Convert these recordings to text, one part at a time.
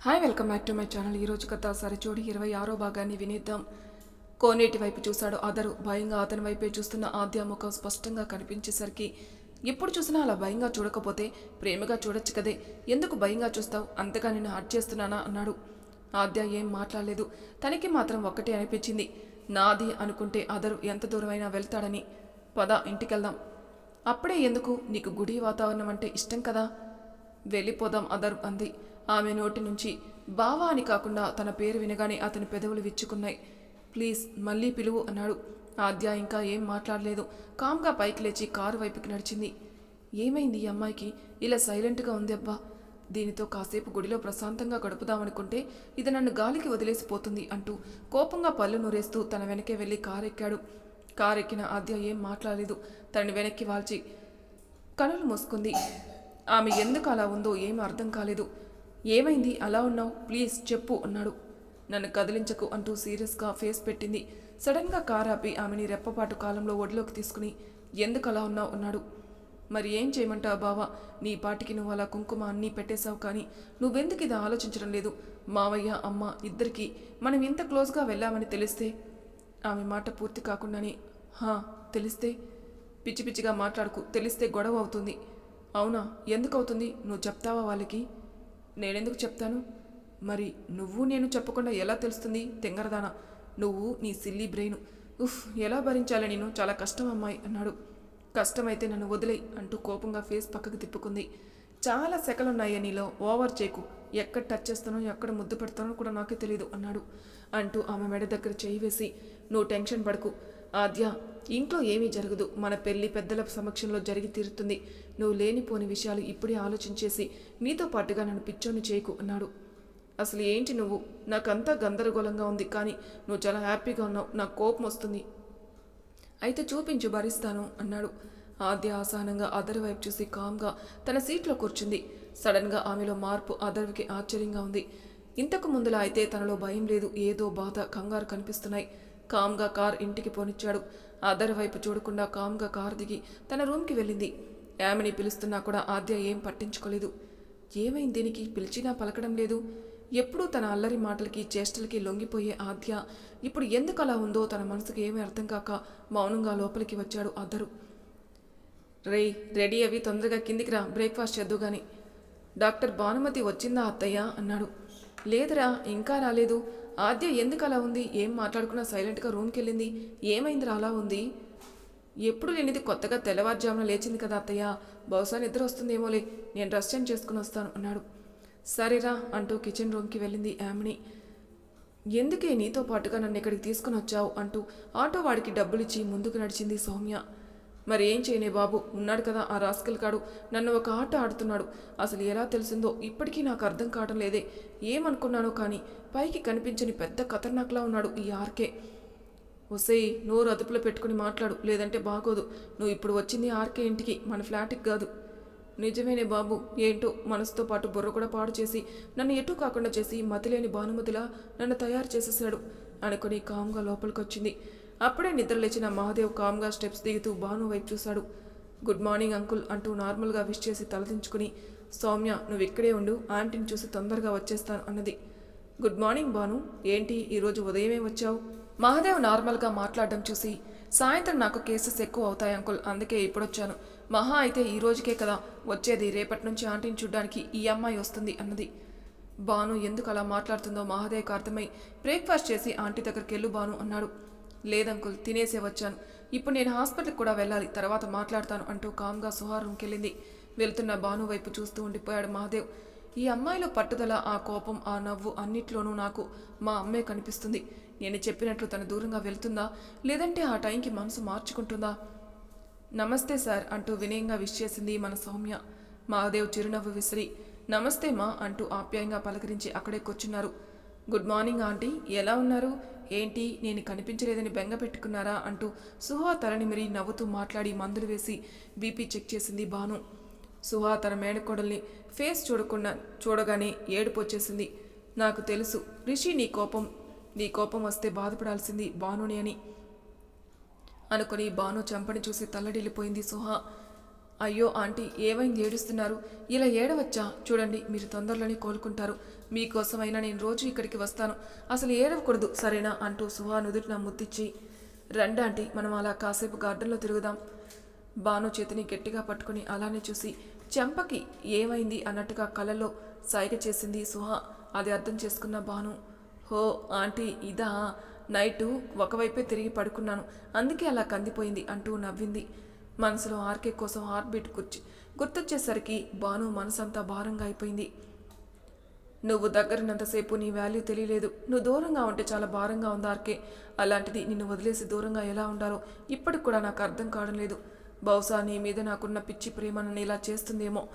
Hi welcome back to my channel ఈరోజు కథ సరిచూడి ఇరవై ఆరో భాగాన్ని వినేద్దాం. కోనేటి వైపు చూశాడు అదరు భయంగా అతని వైపే చూస్తున్న ఆద్య ముఖం స్పష్టంగా కనిపించేసరికి ఎప్పుడు చూసినా అలా భయంగా చూడకపోతే ప్రేమగా చూడొచ్చు కదే. ఎందుకు భయంగా చూస్తావు? అంతగా నేను హర్ట్ చేస్తున్నానా? అన్నాడు. ఆద్య ఏం మాట్లాడలేదు. తనకి మాత్రం ఒక్కటే అనిపించింది. నాది అనుకుంటే అదరు ఎంత దూరమైనా వెళ్తాడని. పద ఇంటికెళ్దాం. అప్పుడే ఎందుకు? నీకు గుడి వాతావరణం అంటే ఇష్టం కదా? వెళ్ళిపోదాం అదర్ అంది. ఆమె నోటి నుంచి బావా అని కాకుండా తన పేరు వినగానే అతని పెదవులు విచ్చుకున్నాయి. ప్లీజ్ మళ్ళీ పిలువు అన్నాడు. ఆద్య ఇంకా ఏం మాట్లాడలేదు. కామ్గా పైకి లేచి కారు వైపుకి నడిచింది. ఏమైంది ఈ అమ్మాయికి? ఇలా సైలెంట్గా ఉంది అబ్బా. దీనితో కాసేపు గుడిలో ప్రశాంతంగా గడుపుదామనుకుంటే ఇది నన్ను గాలికి వదిలేసిపోతుంది అంటూ కోపంగా పళ్ళు నూరేస్తూ తన వెనకే వెళ్ళి కారెక్కాడు. కారెక్కిన ఆద్య ఏం మాట్లాడలేదు. తనని వెనక్కి వాల్చి కనులు మూసుకుంది. ఆమె ఎందుకు అలా ఉందో ఏం అర్థం కాలేదు. ఏమైంది? అలా ఉన్నావు? ప్లీజ్ చెప్పు అన్నాడు. నన్ను కదిలించకు అంటూ సీరియస్గా ఫేస్ పెట్టింది. సడన్గా కారాపి ఆమెని రెప్పపాటు కాలంలో ఒడిలోకి తీసుకుని ఎందుకు అలా ఉన్నావు? అన్నాడు. మరి ఏం చేయమంటావు బావా? నీ పాటికి నువ్వు అలా కుంకుమ అన్నీ పెట్టేశావు కానీ నువ్వెందుకు ఇది ఆలోచించడం లేదు? మావయ్య అమ్మ ఇద్దరికి మనం ఇంత క్లోజ్గా వెళ్ళామని తెలిస్తే? ఆమె మాట పూర్తి కాకుండానే హా తెలిస్తే? పిచ్చి పిచ్చిగా మాట్లాడుకు తెలిస్తే గొడవ అవుతుంది. అవునా? ఎందుకు అవుతుంది? నువ్వు చెప్తావా వాళ్ళకి? నేనెందుకు చెప్తాను? మరి నువ్వు నేను చెప్పకుండా ఎలా తెలుస్తుంది? తెంగరదానా నువ్వు నీ సిల్లీ బ్రెయిన్. ఉఫ్ ఎలా భరించాలి నేను చాలా కష్టం అమ్మాయి అన్నాడు. కష్టమైతే నన్ను వదిలేయి అంటూ కోపంగా ఫేస్ పక్కకు తిప్పుకుంది. చాలా సెకలున్నాయి నీలో ఓవర్ చేయకు ఎక్కడ టచ్ చేస్తానో ఎక్కడ ముద్దు పెడతానో కూడా నాకే తెలియదు అన్నాడు అంటూ ఆమె మెడ దగ్గర చేయి వేసి నువ్వు టెన్షన్ పడకు. ఆద్య ఇంట్లో ఏమీ జరగదు. మన పెళ్ళి పెద్దల సమక్షంలో జరిగి తీరుతుంది. నువ్వు లేనిపోని విషయాలు ఇప్పుడే ఆలోచించేసి నీతో పాటుగా నన్ను పిచ్చోని చేయకు అన్నాడు. అసలు ఏంటి నువ్వు? నాకంతా గందరగోళంగా ఉంది కానీ నువ్వు చాలా హ్యాపీగా ఉన్నావు. నాకు కోపం వస్తుంది. అయితే చూపించు భరిస్తాను అన్నాడు. ఆద్య ఆసానంగా అదర్ వైపు చూసి కామ్గా తన సీట్లో కూర్చుంది. సడన్గా ఆమెలో మార్పు అదర్కి ఆశ్చర్యంగా ఉంది. ఇంతకు ముందులా అయితే తనలో భయం లేదు ఏదో బాధ కంగారు కనిపిస్తున్నాయి. కామ్గా కార్ ఇంటికి పోనిచ్చాడు. అదర్ వైపు చూడకుండా కామ్గా కార్ దిగి తన రూమ్కి వెళ్ళింది. యామిని పిలుస్తున్నా కూడా ఆద్య ఏం పట్టించుకోలేదు. ఏమైంది దీనికి? పిలిచినా పలకడం లేదు. ఎప్పుడూ తన అల్లరి మాటలకి చేష్టలకి లొంగిపోయే ఆద్య ఇప్పుడు ఎందుకు అలా ఉందో తన మనసుకు ఏమీ అర్థం కాక మౌనంగా లోపలికి వచ్చాడు అద్దరు రే రెడీ అవి తొందరగా కిందికి రా బ్రేక్ఫాస్ట్ చేద్దు గాని. డాక్టర్ భానుమతి వచ్చిందా అత్తయ్య? అన్నాడు. లేదురా ఇంకా రాలేదు. ఆద్య ఎందుకు అలా ఉంది? ఏం మాట్లాడుకున్నా సైలెంట్గా రూమ్కి వెళ్ళింది ఏమైందిరా అలా ఉంది? ఎప్పుడు లేనిది కొత్తగా తెల్లవారుజామున లేచింది కదా అత్తయ్య. బహుశా నిద్ర వస్తుందేమోలే. నేను రెస్ట్ చేంజ్ చేసుకుని వస్తాను అన్నాడు. సరేరా అంటూ కిచెన్ రూమ్కి వెళ్ళింది యామిని. ఎందుకే నీతో పాటుగా నన్ను ఇక్కడికి తీసుకుని వచ్చావు అంటూ ఆటో వాడికి డబ్బులిచ్చి ముందుకు నడిచింది సౌమ్య. మరి ఏం చేయనే బాబు? ఉన్నాడు కదా ఆ రాస్కల్ కాడు నన్ను ఒక ఆట ఆడుతున్నాడు. అసలు ఎలా తెలిసిందో ఇప్పటికీ నాకు అర్థం కావడం లేదే. ఏమనుకున్నానో కానీ పైకి కనిపించని పెద్ద ఖతర్నాక్లా ఉన్నాడు ఈ ఆర్కే. ఒసేయ్ నోరు అదుపులో పెట్టుకుని మాట్లాడు. లేదంటే బాగోదు. నువ్వు ఇప్పుడు వచ్చింది ఆర్కే ఇంటికి. మన ఫ్లాట్కి కాదు. నిజమేనే బాబు. ఏంటో మనసుతో పాటు బుర్ర కూడా పాడు చేసి నన్ను ఎటు కాకుండా చేసి మతిలేని భానుమతిలా నన్ను తయారు చేసేసాడు అనుకుని కామ్గా లోపలికొచ్చింది. అప్పుడే నిద్రలేచిన మహాదేవ్ కామ్గా స్టెప్స్ దిగుతూ భాను వైపు చూశాడు. గుడ్ మార్నింగ్ అంకుల్ అంటూ నార్మల్గా విష్ చేసి తలదించుకుని సౌమ్య నువ్వు ఇక్కడే ఉండు ఆంటీని చూసి తొందరగా వచ్చేస్తాను అన్నది. గుడ్ మార్నింగ్ భాను ఏంటి ఈరోజు ఉదయమే వచ్చావు? మహాదేవ్ నార్మల్గా మాట్లాడడం చూసి సాయంత్రం నాకు కేసెస్ ఎక్కువ అవుతాయి అంకుల్ అందుకే ఇప్పుడొచ్చాను. మహా అయితే ఈ రోజుకే కదా వచ్చేది రేపటి నుంచి ఆంటీని చూడ్డానికి ఈ అమ్మాయి వస్తుంది అన్నది. బాను ఎందుకు అలా మాట్లాడుతుందో మహాదేవ్కి అర్థమై బ్రేక్ఫాస్ట్ చేసి ఆంటీ దగ్గరికి వెళ్ళు బాను అన్నాడు. లేదంకుల్ తినేసే వచ్చాను. ఇప్పుడు నేను హాస్పిటల్కి కూడా వెళ్ళాలి. తర్వాత మాట్లాడతాను అంటూ కామ్గా సుహా రూమ్కి వెళ్ళింది వెళ్తున్న భాను వైపు చూస్తూ ఉండిపోయాడు మహాదేవ్. ఈ అమ్మాయిలో పట్టుదల ఆ కోపం ఆ నవ్వు అన్నిట్లోనూ నాకు మా అమ్మే కనిపిస్తుంది. నేను చెప్పినట్లు తను దూరంగా వెళ్తుందా? లేదంటే ఆ టైంకి మనసు మార్చుకుంటుందా? నమస్తే సార్ అంటూ వినయంగా విష్ చేసింది మన సౌమ్య. మహాదేవ్ చిరునవ్వు విసిరి నమస్తే మా అంటూ ఆప్యాయంగా పలకరించి అక్కడే కూర్చున్నారు. Good morning aunty. ఎలా ఉన్నారు? ఏంటి నేను కనిపించలేదని బెంగ పెట్టుకున్నారా? అంటూ సుహా తలనిమిరి నవ్వుతూ మాట్లాడి మందులు వేసి బీపీ చెక్ చేసింది భాను. సుహా తన మేనకోడల్ని ఫేస్ చూడకుండా చూడగానే ఏడుపు వచ్చేసింది. నాకు తెలుసు రిషి నీ కోపం నీ కోపం వస్తే బాధపడాల్సింది భానుని అని అనుకుని బాను చంపని చూసి తల్లడిల్లిపోయింది సుహా. అయ్యో ఆంటీ ఏమైంది? ఏడుస్తున్నారు? ఇలా ఏడవచ్చా? చూడండి మీరు తొందరలోనే కోలుకుంటారు. మీకోసమైనా నేను రోజు ఇక్కడికి వస్తాను. అసలు ఏడవకూడదు సరేనా? అంటూ సుహా నుదుటిన ముద్దిచ్చి రండి ఆంటీ మనం అలా కాసేపు గార్డెన్లో తిరుగుదాం. బాను చేతిని గట్టిగా పట్టుకుని అలానే చూసి చెంపకి ఏమైంది అన్నట్టుగా కళ్ళలో సైగ చేసింది సుహా. అది అర్థం చేసుకున్న బాను హో ఆంటీ ఇదా? నైటు ఒకవైపే తిరిగి పడుకున్నాను. అందుకే అలా కందిపోయింది అంటూ నవ్వింది. మనసులో ఆర్కే కోసం హార్ట్ బీట్ గుర్చి గుర్తొచ్చేసరికి బాను మనసంతా భారంగా అయిపోయింది. నువ్వు దగ్గరున్నంతసేపు నీ వాల్యూ తెలియలేదు. నువ్వు దూరంగా ఉంటే చాలా భారంగా ఉంది ఆర్కే. అలాంటిది నిన్ను వదిలేసి దూరంగా ఎలా ఉండాలో ఇప్పటికి కూడా నాకు అర్థం కావడం లేదు. బహుశా నీ మీద నాకున్న పిచ్చి ప్రేమ నన్ను ఇలా చేస్తుందేమో.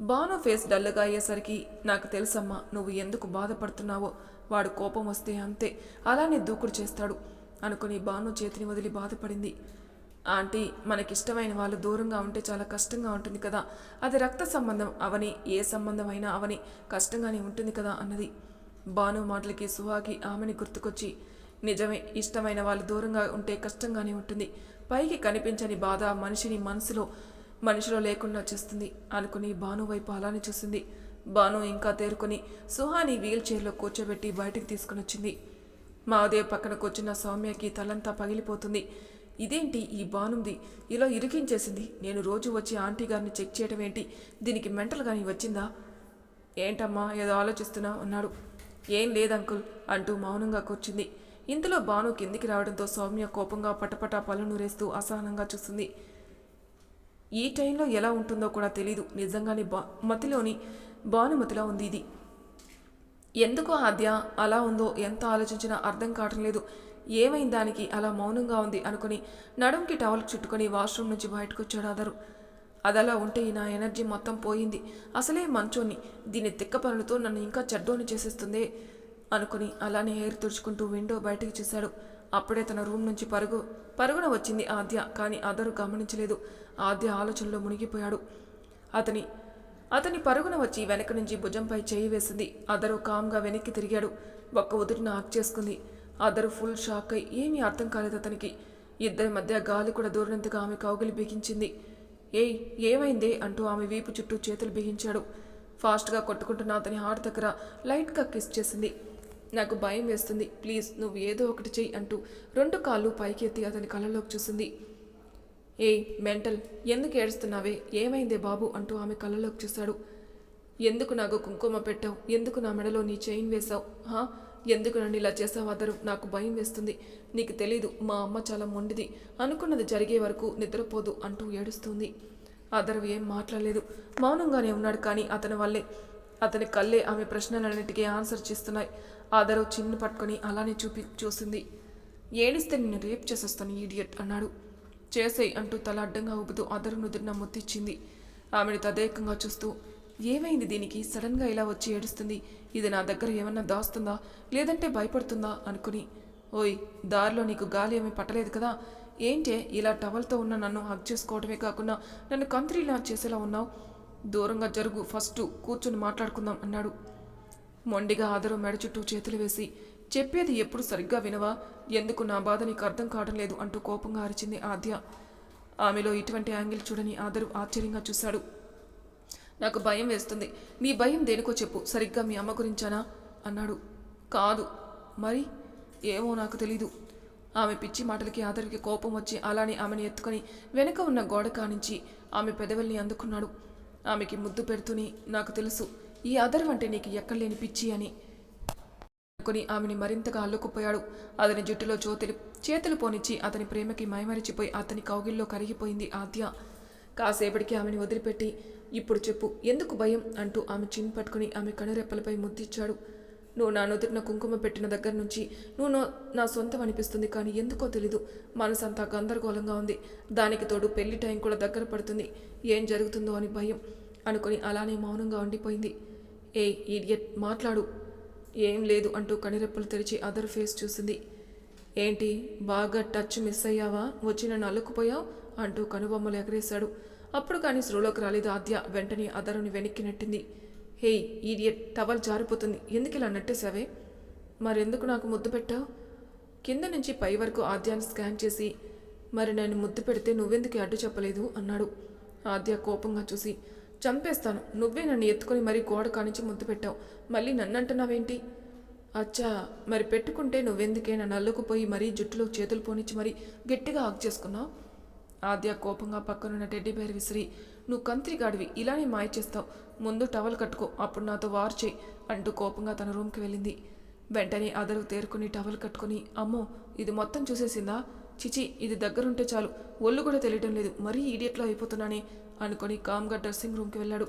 బాను ఫేస్ డల్గా అయ్యేసరికి నాకు తెలుసమ్మా నువ్వు ఎందుకు బాధపడుతున్నావో? వాడు కోపం వస్తే అంతే. అలానే దూకుడు చేస్తాడు అనుకుని బాను చేతిని వదిలి బాధపడింది. ఆంటీ మనకిష్టమైన వాళ్ళు దూరంగా ఉంటే చాలా కష్టంగా ఉంటుంది కదా. అది రక్త సంబంధం అవని ఏ సంబంధం అయినా అవని కష్టంగానే ఉంటుంది కదా అన్నది. బాను మాటలకి సుహాకి ఆమెని గుర్తుకొచ్చి నిజమే ఇష్టమైన వాళ్ళు దూరంగా ఉంటే కష్టంగానే ఉంటుంది. పైకి కనిపించని బాధ మనిషిని మనసులో మనిషిలో లేకుండా చేస్తుంది అనుకుని బాను వైపు అలానే చూసింది. బాను ఇంకా తేరుకొని సుహాని వీల్ చైర్లో కూర్చోబెట్టి బయటికి తీసుకుని వచ్చింది మాదేవ్ పక్కన కూర్చున్న సౌమ్యకి తలంతా పగిలిపోతుంది. ఇదేంటి ఈ బానుంది? ఇలా ఇరికించేసింది. నేను రోజు వచ్చి ఆంటీ గారిని చెక్ చేయటం ఏంటి దీనికి మెంటల్ కానీ వచ్చిందా? ఏంటమ్మా ఏదో ఆలోచిస్తున్నా అన్నాడు. ఏం లేదు అంకుల్ అంటూ మౌనంగా కూర్చుంది. ఇంతలో బాను కిందికి రావడంతో సౌమ్య కోపంగా పటపటా పళ్ళు నూరేస్తూ అసహనంగా చూస్తుంది. ఈ టైంలో ఎలా ఉంటుందో కూడా తెలీదు. నిజంగానే బా మతిలోని భానుమతిలా ఉంది ఇది. ఎందుకో ఆద్య? అలా ఉందో ఎంత ఆలోచించినా అర్థం కావటం లేదు. ఏమైంది దానికి? అలా మౌనంగా ఉంది అనుకుని నడుంకి టవల్ చుట్టుకొని వాష్రూమ్ నుంచి బయటకు వచ్చాడు అదరు అదలా ఉంటే నా ఎనర్జీ మొత్తం పోయింది. అసలే మంచోని దీని తిక్క పనులతో నన్ను ఇంకా చెడ్డోని చేసేస్తుంది అనుకుని అలానే హెయిర్ తుడుచుకుంటూ విండో బయటకు చూశాడు. అప్పుడే తన రూమ్ నుంచి పరుగు పరుగున వచ్చింది ఆద్య కానీ అదరు గమనించలేదు. ఆద్య ఆలోచనలో మునిగిపోయాడు. అతని అతని పరుగున వచ్చి వెనక నుంచి భుజంపై చేయి వేసింది. అదరు కామ్గా వెనక్కి తిరిగాడు. ఒక్క ఉదుటిన ఆక్ చేసుకుంది. అదరు ఫుల్ షాక్ అయి ఏమీ అర్థం కాలేదు అతనికి. ఇద్దరి మధ్య గాలి కూడా దూరినందుకు ఆమె కౌగిలి బిగించింది. ఏయ్ ఏమైందే? అంటూ ఆమె వీపు చుట్టూ చేతులు బిగించాడు. ఫాస్ట్గా కొట్టుకుంటున్న అతని హార్ట్ దగ్గర లైట్గా కిస్ చేసింది. నాకు భయం వేస్తుంది. ప్లీజ్ నువ్వు ఏదో ఒకటి చెయ్యి అంటూ రెండు కాళ్ళు పైకి ఎత్తి అతని కళ్ళలోకి చూసింది. ఏయ్ మెంటల్ ఎందుకు ఏడుస్తున్నావే? ఏమైందే బాబు? అంటూ ఆమె కళ్ళలోకి చూశాడు. ఎందుకు నాకు కుంకుమ పెట్టావు? ఎందుకు నా మెడలో నీ చైన్ వేశావు? హా? ఎందుకు నన్ను ఇలా చేసావు అదరు? నాకు భయం వేస్తుంది. నీకు తెలీదు మా అమ్మ చాలా మొండిది. అనుకున్నది జరిగే వరకు నిద్రపోదు అంటూ ఏడుస్తుంది. అదరు ఏం మాట్లాడలేదు. మౌనంగానే ఉన్నాడు కానీ అతని వల్లే అతని కళ్ళే ఆమె ప్రశ్నలన్నిటికీ ఆన్సర్ చేస్తున్నాయి. ఆదరు చిన్ను పట్టుకొని అలానే చూపి చూసింది. ఏడిస్తే నిన్ను రేప్ చేసేస్తాను ఈడియట్ అన్నాడు. చేసేయ్ అంటూ తల అడ్డంగా ఊపుతూ అదరు నుదిరిన ముత్తిచ్చింది ఆమెను తదేకంగా చూస్తూ ఏమైంది దీనికి? సడన్గా ఇలా వచ్చి ఏడుస్తుంది. ఇది నా దగ్గర ఏమన్నా దాస్తుందా? లేదంటే భయపడుతుందా? అనుకుని. ఓయ్ దారిలో నీకు గాలి ఏమీ పట్టలేదు కదా? ఏంటే ఇలా టవల్తో ఉన్న నన్ను హగ్ చేసుకోవడమే కాకుండా నన్ను కంత్రీలా చేసేలా ఉన్నావు? దూరంగా జరుగు ఫస్ట్ కూర్చొని మాట్లాడుకుందాం అన్నాడు. మొండిగా ఆదరు మెడ చుట్టూ చేతులు వేసి. చెప్పేది ఎప్పుడు సరిగ్గా వినవా? ఎందుకు నా బాధ నీకు అర్థం కావడం లేదు అంటూ కోపంగా అరిచింది ఆద్య. ఆమెలో ఇటువంటి యాంగిల్ చూడని ఆదరు ఆశ్చర్యంగా చూశాడు. నాకు భయం వేస్తుంది. నీ భయం దేనికో చెప్పు. సరిగ్గా మీ అమ్మ గురించానా? అన్నాడు. కాదు. మరి? ఏమో నాకు తెలీదు. ఆమె పిచ్చి మాటలకి ఆదరికి కోపం వచ్చి అలానే ఆమెను ఎత్తుకొని వెనుక ఉన్న గోడ కానించి ఆమె పెదవుల్ని అందుకున్నాడు. ఆమెకి ముద్దు పెడుతూనే నాకు తెలుసు. ఈ అదరు అంటే నీకు ఎక్కడలేని పిచ్చి అని. అనుకుని ఆమెని మరింతగా అల్లుకుపోయాడు. అతని జుట్టులో చోతులు చేతులు పోనిచ్చి అతని ప్రేమకి మైమరిచిపోయి అతని కౌగిల్లో కరిగిపోయింది ఆద్య. కాసేపటికి ఆమెని వదిలిపెట్టి ఇప్పుడు చెప్పు ఎందుకు భయం? అంటూ ఆమె చిన్ పట్టుకుని ఆమె కనురెప్పలపై ముద్దిచ్చాడు. నువ్వు నా నుదుటిన కుంకుమ పెట్టిన దగ్గర నుంచి నువ్వు నా- సొంతం అనిపిస్తుంది కానీ ఎందుకో తెలీదు. మనసంతా గందరగోళంగా ఉంది. దానికి తోడు పెళ్ళి టైం కూడా దగ్గర పడుతుంది. ఏం జరుగుతుందో అని భయం అనుకుని అలానే మౌనంగా ఉండిపోయింది. ఏ ఈడియట్ మాట్లాడు. ఏం లేదు అంటూ కనిరెప్పలు తెరిచి అదర్ ఫేస్ చూసింది. ఏంటి బాగా టచ్ మిస్ అయ్యావా? వచ్చి నన్ను అల్లుకుపోయావు అంటూ కనుబొమ్మలు ఎగరేశాడు. అప్పుడు కానీ శ్రోలోకి రాలేదు ఆద్య. వెంటనే అదరుని వెనక్కి నెట్టింది. హేయ్ ఈడియట్ టవల్ జారిపోతుంది. ఎందుకు ఇలా నట్టేశావే? మరెందుకు నాకు ముద్దు పెట్టావు? కింద నుంచి పై వరకు ఆద్యాన్ని స్కాన్ చేసి మరి నేను ముద్దు పెడితే నువ్వెందుకు అడ్డు చెప్పలేదు? అన్నాడు. ఆద్య కోపంగా చూసి చంపేస్తాను. నువ్వే నన్ను ఎత్తుకొని మరీ గోడ కానించి ముద్దు పెట్టావు. మళ్ళీ నన్ను అంటున్నావేంటి అచ్చా మరి పెట్టుకుంటే నువ్వెందుకే నన్ను అల్లుకుపోయి మరీ జుట్టులో చేతులు పోనిచ్చి మరీ గట్టిగా ఆగ్ చేసుకున్నావు? ఆద్య కోపంగా పక్కనున్న టెడ్డీ బేర్ విసిరి నువ్వు కంత్రిగాడివి ఇలానే మాయ చేస్తావు. ముందు టవల్ కట్టుకో అప్పుడు నాతో వార్ చేయి అంటూ కోపంగా తన రూమ్కి వెళ్ళింది. వెంటనే అదరు తేరుకుని టవల్ కట్టుకుని అమ్మో ఇది మొత్తం చూసేసిందా? చిచి ఇది దగ్గరుంటే చాలు. ఒళ్ళు కూడా తెలియటం లేదు. మరీ ఈడియట్లో అయిపోతున్నానే అనుకొని కామ్గా డ్రెస్సింగ్ రూమ్కి వెళ్ళాడు.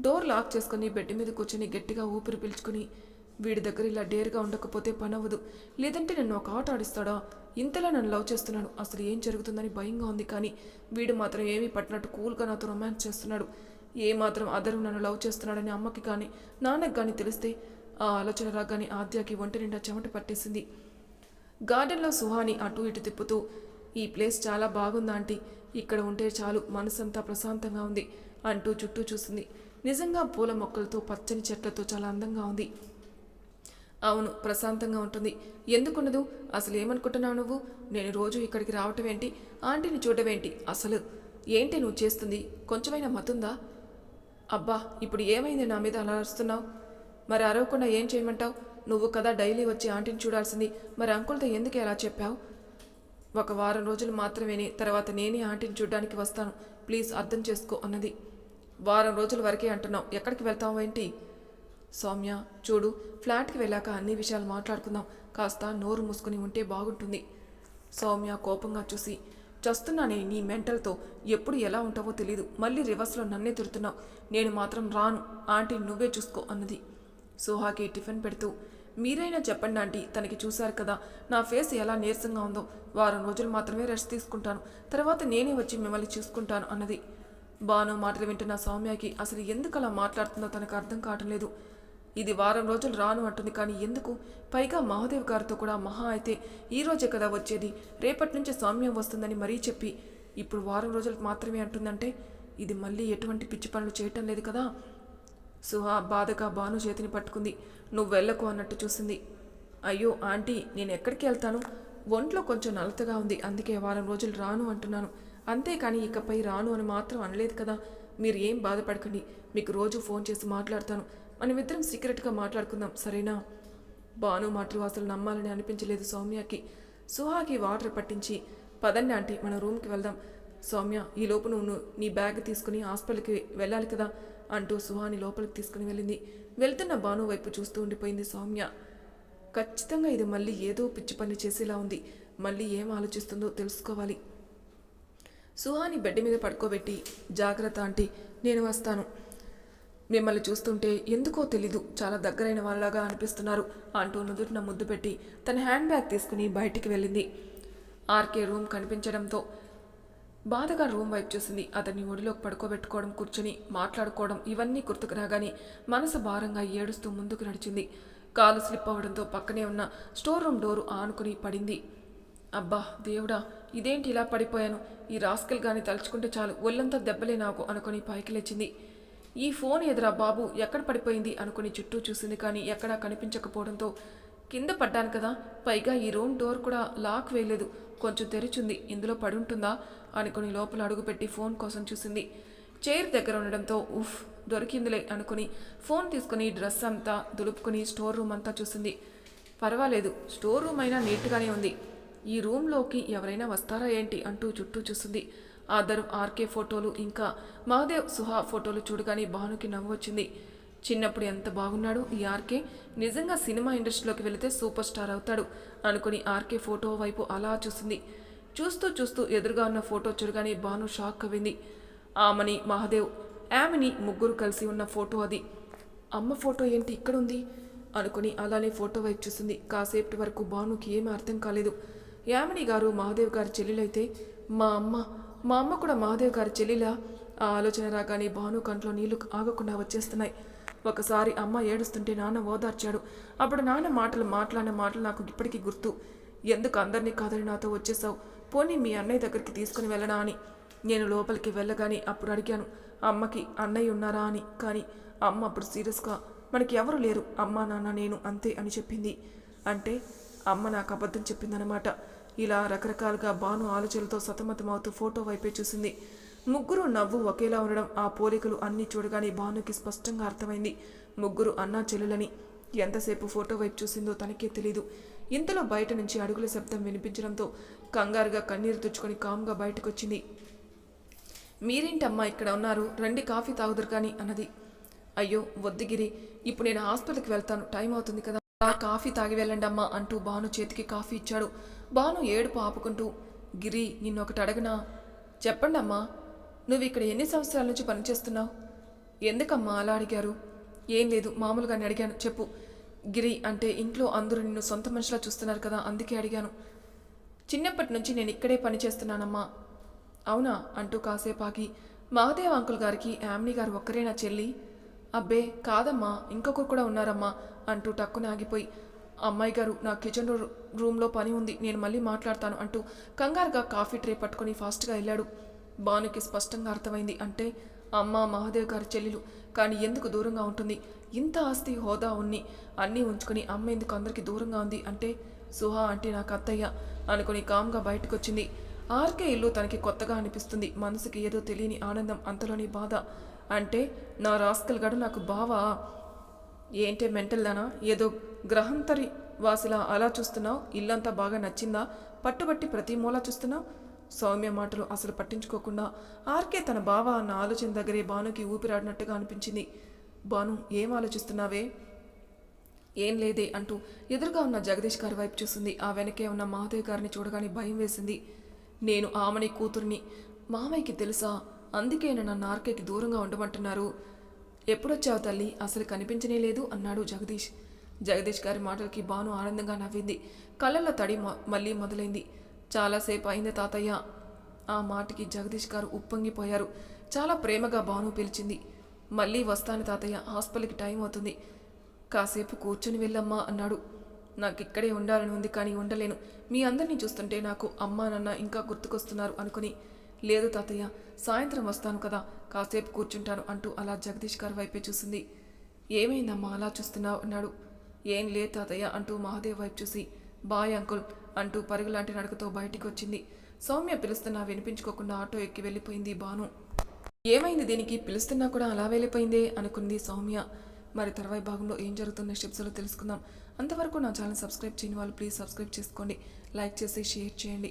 డోర్ లాక్ చేసుకుని బెడ్ మీద కూర్చొని గట్టిగా ఊపిరి పీల్చుకుని వీడి దగ్గర ఇలా డేర్గా ఉండకపోతే పనవ్వదు. లేదంటే నన్ను ఒక ఆట ఆడిస్తాడా? ఇంతలా నన్ను లవ్ చేస్తున్నాడు. అసలు ఏం జరుగుతుందని భయంగా ఉంది కానీ వీడు మాత్రం ఏమీ పట్టినట్టు కూల్గా నాతో రొమాన్స్ చేస్తున్నాడు. ఏ మాత్రం అదరు నన్ను లవ్ చేస్తున్నాడని అమ్మకి కానీ నాన్నకి కానీ తెలిస్తే ఆ ఆలోచన రాగానే ఆద్యాకి ఒంటి నిండా చెమట పట్టేసింది. గార్డెన్లో సుహాని అటు ఇటు తిప్పుతూ ఈ ప్లేస్ చాలా బాగుంది ఆంటీ. ఇక్కడ ఉంటే చాలు. మనసంతా ప్రశాంతంగా ఉంది అంటూ చుట్టూ చూసింది. నిజంగా పూల మొక్కలతో పచ్చని చెట్లతో చాలా అందంగా ఉంది. అవును ప్రశాంతంగా ఉంటుంది. ఎందుకుండదు అసలు ఏమనుకుంటున్నావు నువ్వు? నేను రోజు ఇక్కడికి రావటం ఏంటి ఆంటీని చూడవేంటి అసలు ఏంటి నువ్వు చేస్తుంది? కొంచెమైనా మతుందా? అబ్బా ఇప్పుడు ఏమైంది నా మీద అలా అరుస్తున్నావు? మరి అరవకుండా ఏం చేయమంటావు? నువ్వు కదా డైలీ వచ్చి ఆంటీని చూడాల్సింది. మరి అంకుల్తో ఎందుకు ఎలా చెప్పావు? ఒక వారం రోజులు మాత్రమేనే తర్వాత నేనే ఆంటీని చూడడానికి వస్తాను. ప్లీజ్ అర్థం చేసుకో అన్నది. వారం రోజుల వరకే అంటున్నావు. ఎక్కడికి వెళ్తావు ఏంటి? సౌమ్య చూడు ఫ్లాట్కి వెళ్ళాక అన్ని విషయాలు మాట్లాడుకుందాం. కాస్త నోరు మూసుకుని ఉంటే బాగుంటుంది. సౌమ్య కోపంగా చూసి చస్తున్నానే నీ మెంటల్తో. ఎప్పుడు ఎలా ఉంటావో తెలీదు. మళ్ళీ రివర్స్లో నన్నే తిడుతున్నావు. నేను మాత్రం రాను. ఆంటీ నువ్వే చూసుకో అన్నది. సుహాకి టిఫిన్ పెడుతూ మీరైనా చెప్పండి ఆంటీ. తనకి చూశారు కదా. నా ఫేస్ ఎలా నీరసంగా ఉందో. వారం రోజులు మాత్రమే రెస్ట్ తీసుకుంటాను. తర్వాత నేనే వచ్చి మిమ్మల్ని చూసుకుంటాను అన్నది. బాను మాటలు వింటున్న సౌమ్యకి అసలు ఎందుకు అలా మాట్లాడుతుందో తనకు అర్థం కావటం లేదు. ఇది వారం రోజులు రాను అంటుంది. కానీ ఎందుకు? పైగా మహాదేవ్ గారితో కూడా మహా అయితే ఈ రోజే కదా వచ్చేది. రేపటి నుంచి సౌమ్యం వస్తుందని మరీ చెప్పి ఇప్పుడు వారం రోజులు మాత్రమే అంటుందంటే ఇది మళ్ళీ ఎటువంటి పిచ్చి పనులు చేయటం లేదు కదా? సుహా బాధగా భాను చేతిని పట్టుకుంది. నువ్వు వెళ్ళకు అన్నట్టు చూసింది. అయ్యో ఆంటీ నేను ఎక్కడికి వెళ్తాను? ఒంట్లో కొంచెం నలతగా ఉంది. అందుకే వారం రోజులు రాను అంటున్నాను. అంతేకాని ఇకపై రాను అని మాత్రం అనలేదు కదా. మీరు ఏం బాధపడకండి. మీకు రోజు ఫోన్ చేసి మాట్లాడతాను. మనమిద్దరం సీక్రెట్గా మాట్లాడుకుందాం సరేనా? భాను మాటలు అసలు నమ్మాలని అనిపించలేదు సౌమ్యకి. సుహాకి వాటర్ పట్టించి పదండి ఆంటీ మన రూమ్కి వెళ్దాం. సౌమ్య ఈ లోపు నువ్వు నీ బ్యాగ్ తీసుకుని హాస్పిటల్కి వెళ్ళాలి కదా? అంటూ సుహాని లోపలికి తీసుకుని వెళ్ళింది. వెళ్తున్న భాను వైపు చూస్తూ ఉండిపోయింది సౌమ్య. ఖచ్చితంగా ఇది మళ్ళీ ఏదో పిచ్చి పని చేసేలా ఉంది. మళ్ళీ ఏం ఆలోచిస్తుందో తెలుసుకోవాలి. సుహాని బెడ్ మీద పడుకోబెట్టి జాగ్రత్త ఆంటీ నేను వస్తాను. మిమ్మల్ని చూస్తుంటే ఎందుకో తెలీదు. చాలా దగ్గరైన వాళ్ళలాగా అనిపిస్తున్నారు అంటూ నుదుటిన ముద్దు పెట్టి తన హ్యాండ్ బ్యాగ్ తీసుకుని బయటికి వెళ్ళింది. ఆర్కే రూమ్ కనిపించడంతో బాధగా రూమ్ వైపు చూసింది. అతన్ని ఒడిలోకి పడుకోబెట్టుకోవడం కూర్చుని మాట్లాడుకోవడం ఇవన్నీ గుర్తుకు రాగానే మనసు భారంగా ఏడుస్తూ ముందుకు నడిచింది. కాలు స్లిప్ అవ్వడంతో పక్కనే ఉన్న స్టోర్ రూమ్ డోరు ఆనుకుని పడింది. అబ్బా దేవుడా ఇదేంటి ఇలా పడిపోయాను? ఈ రాస్కెల్ గాని తలుచుకుంటే చాలు ఒళ్ళంతా దెబ్బలే నాకు అనుకుని పైకి లేచింది. ఈ ఫోన్ ఎదురా బాబు ఎక్కడ పడిపోయింది అనుకుని చుట్టూ చూసింది కానీ ఎక్కడా కనిపించకపోవడంతో కింద పడ్డాను కదా పైగా ఈ రూమ్ డోర్ కూడా లాక్ వేయలేదు కొంచెం తెరిచుంది ఇందులో పడి ఉంటుందా అనుకుని లోపల అడుగుపెట్టి ఫోన్ కోసం చూసింది. చైర్ దగ్గర ఉండడంతో ఉఫ్ దొరికిందిలే అనుకుని ఫోన్ తీసుకుని డ్రెస్ అంతా దులుపుకుని స్టోర్ రూమ్ అంతా చూసింది. పర్వాలేదు స్టోర్ రూమ్ అయినా నీట్గానే ఉంది. ఈ రూమ్లోకి ఎవరైనా వస్తారా ఏంటి అంటూ చుట్టూ చూస్తుంది ఆధర్ ఆర్కే ఫోటోలు ఇంకా మహాదేవ్ సుహా ఫోటోలు చూడగానే భానుకి నవ్వు వచ్చింది. చిన్నప్పుడు ఎంత బాగున్నాడు ఈ ఆర్కే. నిజంగా సినిమా ఇండస్ట్రీలోకి వెళితే సూపర్ స్టార్ అవుతాడు అనుకుని ఆర్కే ఫోటో వైపు అలా చూసింది. చూస్తూ చూస్తూ ఎదురుగా ఉన్న ఫోటో చూడగానే భాను షాక్ అవింది ఆమెని మహాదేవ్ ఆమెని ముగ్గురు కలిసి ఉన్న ఫోటో అది. అమ్మ ఫోటో ఏంటి ఇక్కడ ఉంది? అనుకుని అలానే ఫోటో వైపు చూసింది. కాసేపటి వరకు భానుకి ఏమీ అర్థం కాలేదు. యామిని గారు మహాదేవ్ గారి చెల్లెలైతే మా అమ్మ మా అమ్మ కూడా మహాదేవ్ గారి చెల్లిలా ఆ ఆలోచన రాగానే భాను కంట్లో నీళ్ళు ఆగకుండా వచ్చేస్తున్నాయి. ఒకసారి అమ్మ ఏడుస్తుంటే నాన్న ఓదార్చాడు. అప్పుడు నాన్న మాటలు మాట్లాడిన మాటలు నాకు ఇప్పటికీ గుర్తు. ఎందుకు అందరినీ కాదని నాతో వచ్చేసావు? పోనీ మీ అన్నయ్య దగ్గరికి తీసుకుని వెళ్ళనా అని. నేను లోపలికి వెళ్ళగానే అప్పుడు అడిగాను అమ్మకి అన్నయ్య ఉన్నారా అని. కానీ అమ్మ అప్పుడు సీరియస్గా మనకి ఎవరు లేరు. అమ్మ నాన్న నేను అంతే అని చెప్పింది. అంటే అమ్మ నాకు అబద్ధం చెప్పిందనమాట ఇలా రకరకాలుగా బాను ఆలోచనలతో సతమతమవుతూ ఫోటో వైపే చూసింది. ముగ్గురు నవ్వు ఒకేలా ఉండడం ఆ పోలికలు అన్నీ చూడగానే భానుకి స్పష్టంగా అర్థమైంది. ముగ్గురు అన్నా చెల్లెలని. ఎంతసేపు ఫోటో వైపు చూసిందో తనకే తెలీదు. ఇంతలో బయట నుంచి అడుగుల శబ్దం వినిపించడంతో కంగారుగా కన్నీరు తుడుచుకొని కామ్గా బయటకొచ్చింది. మీరేంటమ్మా ఇక్కడ ఉన్నారు? రండి కాఫీ తాగుదురు కానీ అన్నది. అయ్యో వద్దుగిరి. ఇప్పుడు నేను హాస్పిటల్కి వెళ్తాను. టైం అవుతుంది కదా. కాఫీ తాగి వెళ్ళండి అమ్మా అంటూ భాను చేతికి కాఫీ ఇచ్చాడు. బాను ఏడుపు ఆపుకుంటూ గిరి నిన్నొకటి అడగనా చెప్పండి అమ్మా నువ్వు ఇక్కడ ఎన్ని సంవత్సరాల నుంచి పనిచేస్తున్నావు? ఎందుకమ్మా అలా అడిగారు? ఏం లేదు మామూలుగానే అడిగాను చెప్పు. గిరి అంటే ఇంట్లో అందరూ నిన్ను సొంత మనిషిలా చూస్తున్నారు కదా అందుకే అడిగాను. చిన్నప్పటి నుంచి నేను ఇక్కడే పని చేస్తున్నానమ్మా అవునా అంటూ కాసేపు ఆగి మహాదేవ్ అంకుల్ గారికి యామిని గారు ఒక్కరేనా చెల్లి? అబ్బే కాదమ్మా ఇంకొకరు కూడా ఉన్నారమ్మా అంటూ టక్కున ఆగిపోయి అమ్మాయి గారు నా కిచెన్ రూ- రూమ్లో పని ఉంది నేను మళ్ళీ మాట్లాడతాను అంటూ కంగారుగా కాఫీ ట్రే పట్టుకొని ఫాస్ట్గా వెళ్ళాడు. భానుకి స్పష్టంగా అర్థమైంది అంటే అమ్మ మహాదేవ్ గారి చెల్లెలు కానీ ఎందుకు దూరంగా ఉంటుంది? ఇంత ఆస్తి హోదా ఉన్ని అన్నీ ఉంచుకొని అమ్మ ఎందుకు అందరికీ దూరంగా ఉంది అంటే సుహా అంటే నాకు అత్తయ్య అనుకుని కామ్గా బయటకొచ్చింది. ఆర్కే ఇల్లు తనకి కొత్తగా అనిపిస్తుంది మనసుకి ఏదో తెలియని ఆనందం అంతలోని బాధ. అంటే నా రాస్కల్ గడు నాకు బావా? ఏంటే మెంటల్ దానా ఏదో గ్రహంతరి వాసిలా అలా చూస్తున్నావు? ఇల్లంతా బాగా నచ్చిందా? పట్టుబట్టి ప్రతి మూల చూస్తున్నావు? సౌమ్య మాటలు అసలు పట్టించుకోకుండా ఆర్కే తన బావ అన్న ఆలోచన దగ్గరే భానుకి ఊపిరాడినట్టుగా అనిపించింది. భాను ఏం ఆలోచిస్తున్నావే? ఏం లేదే అంటూ ఎదురుగా ఉన్న జగదీష్ గారి వైపు చూసింది. ఆ వెనకే ఉన్న మహాదేవ్ గారిని చూడగానే భయం వేసింది. నేను ఆమెని కూతుర్ని మామయ్యకి తెలుసా? అందుకే నన్ను ఆర్కేకి దూరంగా ఉండమంటున్నారు. ఎప్పుడొచ్చావు తల్లి? అసలు కనిపించనే లేదు అన్నాడు జగదీష్. జగదీష్ గారి మాటలకి బాను ఆనందంగా నవ్వింది. కళ్ళల్లో తడి మళ్ళీ మొదలైంది. చాలాసేపు అయింది తాతయ్య. ఆ మాటకి జగదీష్ గారు ఉప్పొంగిపోయారు. చాలా ప్రేమగా బాను పిలిచింది. మళ్ళీ వస్తాను తాతయ్య హాస్పిటల్కి టైం అవుతుంది. కాసేపు కూర్చొని వెళ్ళమ్మా అన్నాడు. నాకు ఇక్కడే ఉండాలని ఉంది కానీ ఉండలేను. మీ అందరినీ చూస్తుంటే నాకు అమ్మా నాన్న ఇంకా గుర్తుకొస్తున్నారు అనుకుని లేదు తాతయ్య సాయంత్రం వస్తాను కదా కాసేపు కూర్చుంటాను అంటూ అలా జగదీష్ గారి వైపే చూసింది. ఏమైందమ్మా అలా చూస్తున్నావు అన్నాడు. ఏం లేదు తాతయ్య అంటూ మహాదేవ్ వైపు చూసి బాయ్ అంకుల్ అంటూ పరుగులాంటి నడకతో బయటికి వచ్చింది. సౌమ్య పిలుస్తున్నా వినిపించుకోకుండా ఆటో ఎక్కి వెళ్ళిపోయింది బాను ఏమైంది దీనికి? పిలుస్తున్నా కూడా అలా వెళ్ళిపోయిందే అనుకుంది సౌమ్య. మరి తర్వాయి భాగంలో ఏం జరుగుతున్న స్టెప్స్లో తెలుసుకుందాం. అంతవరకు నా ఛానల్ సబ్స్క్రైబ్ చేయని వాళ్ళు ప్లీజ్ సబ్స్క్రైబ్ చేసుకోండి. లైక్ చేసి షేర్ చేయండి.